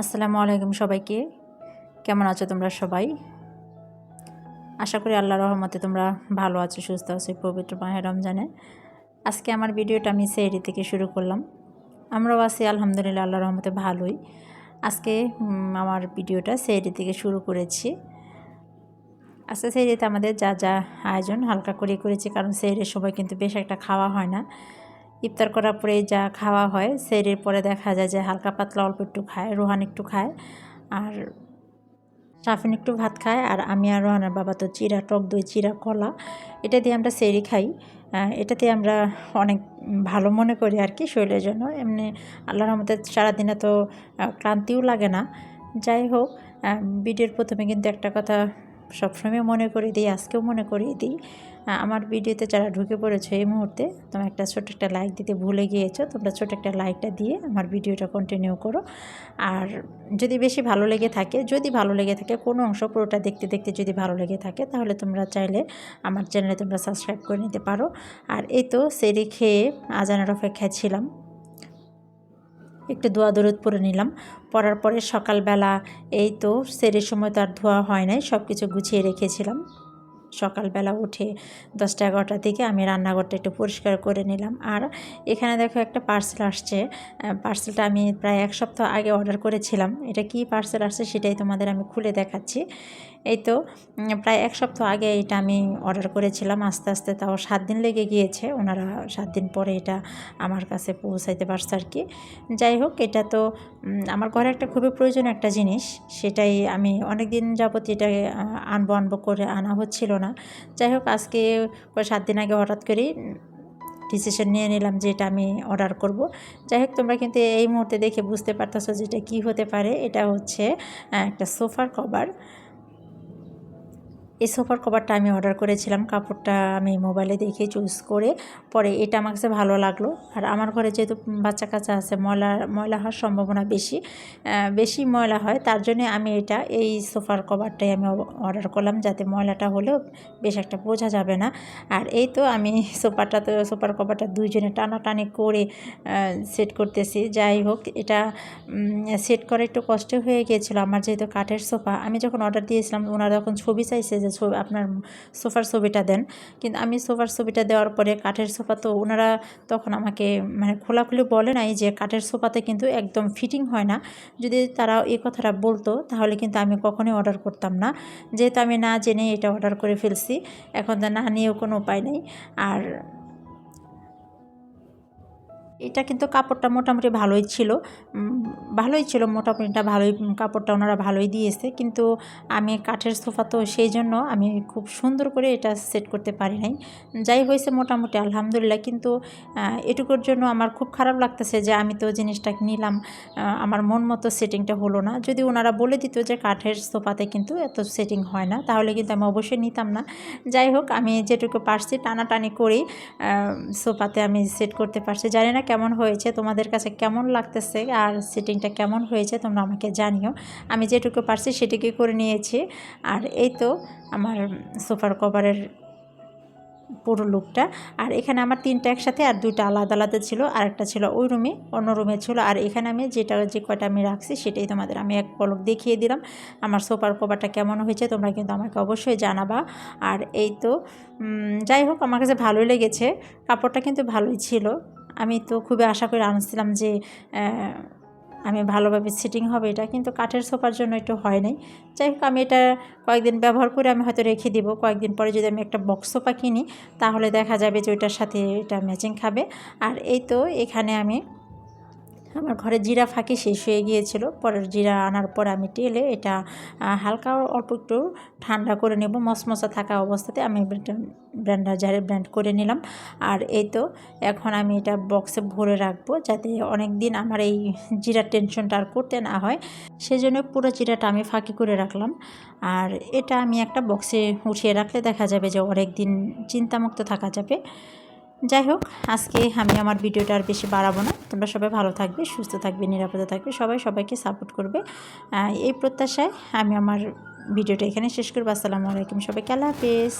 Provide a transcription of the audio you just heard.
আসসালামু আলাইকুম সবাইকে। কেমন আছো তোমরা সবাই? আশা করি আল্লাহ রহমতে তোমরা ভালো আছো, সুস্থ আছো পবিত্র মাহে রমজানে। আজকে আমার ভিডিওটা আমি সেরি থেকে শুরু করলাম। আমরাও আছি, আলহামদুলিল্লাহ আল্লাহ রহমতে ভালোই। আজকে আমার ভিডিওটা সেরি থেকে শুরু করেছি। আজকে সেরিতে আমাদের যা যা আয়োজন হালকা করে করেছি, কারণ সেরির সময় কিন্তু বেশ একটা খাওয়া হয় না। ইফতার করার পরে যা খাওয়া হয় সেরির পরে দেখা যায় যে হালকা পাতলা অল্প একটু খায়, রোহান একটু খায়, আর সাফিন একটু ভাত খায়, আর আমি আর রোহানের বাবা তো চিরা টক দই, চিরা কলা, এটা দিয়ে আমরা সেরি খাই। এটাতে আমরা অনেক ভালো মনে করি আর কি শরীরের জন্য। এমনি আল্লাহর রহমতে সারাদিনে তো ক্লান্তিও লাগে না। যাই হোক ভিডিওর প্রথমে কিন্তু একটা কথা সবসময় মনে করে দিই, আজকেও মনে করিয়ে দিই। আমার ভিডিওতে যারা ঢুকে পড়েছো এই মুহূর্তে, তোমরা একটা ছোট একটা লাইক দিতে ভুলে গিয়েছো, তোমরা ছোট একটা লাইকটা দিয়ে আমার ভিডিওটা কন্টিনিউ করো। আর যদি বেশি ভালো লেগে থাকে, যদি ভালো লেগে থাকে, কোনো অংশ পুরোটা দেখতে দেখতে যদি ভালো লেগে থাকে, তাহলে তোমরা চাইলে আমার চ্যানেলে তোমরা সাবস্ক্রাইব করে নিতে পারো। আর এই তো, সেরি খেয়ে আজানের অপেক্ষায় ছিলাম। একটু দোয়া দরদ পরে নিলাম। পরার পরে সকালবেলা এই তো সেরের সময় তো আর ধোয়া হয় নাই সব কিছু গুছিয়ে রেখেছিলাম। সকালবেলা উঠে দশটা এগারোটার দিকে আমি রান্নাঘরটা একটু পরিষ্কার করে নিলাম। আর এখানে দেখো একটা পার্সেল আসছে। পার্সেলটা আমি প্রায় এক সপ্তাহ আগে অর্ডার করেছিলাম। এটা কি পার্সেল আসছে সেটাই তোমাদের আমি খুলে দেখাচ্ছি। এই তো প্রায় এক সপ্তাহ আগে এটা আমি অর্ডার করেছিলাম, আস্তে আস্তে তাও সাত দিন লেগে গিয়েছে, ওনারা সাত দিন পরে এটা আমার কাছে পৌঁছাইতে পারছে আর কি। যাই হোক, এটা তো আমার ঘরে একটা খুবই প্রয়োজনীয় একটা জিনিস, সেটাই আমি অনেক দিন যাবত এটা আনব আনব করে আনা হচ্ছিল না। যাই হোক, আজকে সাত দিন আগে হঠাৎ করেই ডিসিশন নিয়ে নিলাম যে এটা আমি অর্ডার করব। যাই হোক, তোমরা কিন্তু এই মুহূর্তে দেখে বুঝতে পারতেছো যে এটা কী হতে পারে। এটা হচ্ছে একটা সোফার কভার। এই সোফার কভারটা আমি অর্ডার করেছিলাম। কাপড়টা আমি মোবাইলে দেখে চুজ করে পরে এটা আমার কাছে ভালো লাগল। আর আমার ঘরে যেহেতু বাচ্চা কাচ্চা আছে, ময়লা ময়লা হওয়ার সম্ভাবনা বেশি বেশি ময়লা হয়, তার জন্য আমি এটা এই সোফার কভারটাই আমি অর্ডার করলাম যাতে ময়লাটা হলেও বেশ একটা বোঝা যাবে না। আর এই তো আমি সোফাটা তো, সোফার কভারটা দুইজনে টানাটানি করে সেট করতেছি। যাই হোক, এটা সেট করা একটু কষ্ট হয়ে গিয়েছিল আমার যেহেতু কাঠের সোফা, আমি যখন অর্ডার দিয়েছিলাম ওনারা যখন ছবি চাইছে যে আপনার সোফার ছবিটা দেন। কিন্তু আমি সোফার ছবিটা দেওয়ার পরে কাঠের সোফা তো ওনারা তখন আমাকে মানে খোলাখুলি বলে নাই যে কাঠের সোফাতে কিন্তু একদম ফিটিং হয় না। যদি তারা এই কথাটা বলতো, তাহলে কিন্তু আমি কখনোই অর্ডার করতাম না। যেহেতু আমি না জেনে এটা অর্ডার করে ফেলছি, এখন তো না নিয়েও কোনো উপায় নেই। আর এটা কিন্তু কাপড়টা মোটামুটি ভালোই ছিল। ভালোই ছিল মোটামুটিটা ভালোই, কাপড়টা ওনারা ভালোই দিয়েছে। কিন্তু আমি কাঠের সোফা তো সেই জন্য আমি খুব সুন্দর করে এটা সেট করতে পারি নাই। যাই হয়েছে মোটামুটি আলহামদুলিল্লাহ। কিন্তু এটুকুর জন্য আমার খুব খারাপ লাগতেছে যে আমি তো জিনিসটা নিলাম আমার মন মতো সেটিংটা হলো না। যদি ওনারা বলে দিত যে কাঠের সোফাতে কিন্তু এত সেটিং হয় না, তাহলে কিন্তু আমি অবশ্যই নিতাম না। যাই হোক, আমি যেটুকু পারছি টানাটানি করেই সোফাতে আমি সেট করতে পারছি। জানি না কেমন হয়েছে, তোমাদের কাছে কেমন লাগতেছে আর সেটিংটা কেমন হয়েছে তোমরা আমাকে জানিও। আমি যেটুকু পারছি সেটুকুই করে নিয়েছি। আর এই তো আমার সোফার কভারের পুরো লুকটা। আর এখানে আমার তিনটা একসাথে আর দুইটা আলাদা আলাদা ছিল। আর একটা ছিল ওই রুমে, অন্য রুমে ছিল। আর এখানে আমি যেটা, যে কয়টা আমি রাখছি সেটাই তোমাদের আমি এক পলক দেখিয়ে দিলাম। আমার সোফার কভারটা কেমন হয়েছে তোমরা কিন্তু আমাকে অবশ্যই জানাবা। আর এই তো যাই হোক, আমার কাছে ভালোই লেগেছে। কাপড়টা কিন্তু ভালোই ছিল। আমি তো খুবই আশা করে আনছিলাম যে আমি ভালোভাবে সিটিং হবে এটা, কিন্তু কাঠের সোফার জন্য একটু হয় নাই। যাই হোক, আমি এটা কয়েকদিন ব্যবহার করে আমি হয়তো রেখে দিব। কয়েকদিন পরে যদি আমি একটা বক্স সোফা কিনি, তাহলে দেখা যাবে যে ওইটার সাথে এটা ম্যাচিং খাবে। আর এই তো এখানে আমি আমার ঘরে জিরা ফাঁকি শেষ হয়ে গিয়েছিল। পরের জিরা আনার পর আমি টেলে এটা হালকা অল্প একটু ঠান্ডা করে নেব। মশমশা থাকা অবস্থাতে আমি ব্র্যান্ডার জারে ব্র্যান্ড করে নিলাম। আর এই তো এখন আমি এটা বক্সে ভরে রাখব যাতে অনেক দিন আমার এই জিরার টেনশনটা আর করতে না হয়। সেজন্য পুরো জিরাটা আমি ফাঁকি করে রাখলাম। আর এটা আমি একটা বক্সে উঠিয়ে রাখলে দেখা যাবে যে অনেক দিন চিন্তামুক্ত থাকা যাবে। যাই হোক, আজকে আমি আমার ভিডিওটা আর বেশি বাড়াবো না। তোমরা সবাই ভালো থাকবে, সুস্থ থাকবে, নিরাপদে থাকবে, সবাই সবাইকে সাপোর্ট করবে। এই প্রত্যাশায় আমি আমার ভিডিওটা এখানে শেষ করব। আসসালামু আলাইকুম সবাইকে, আল্লাহ হাফেজ।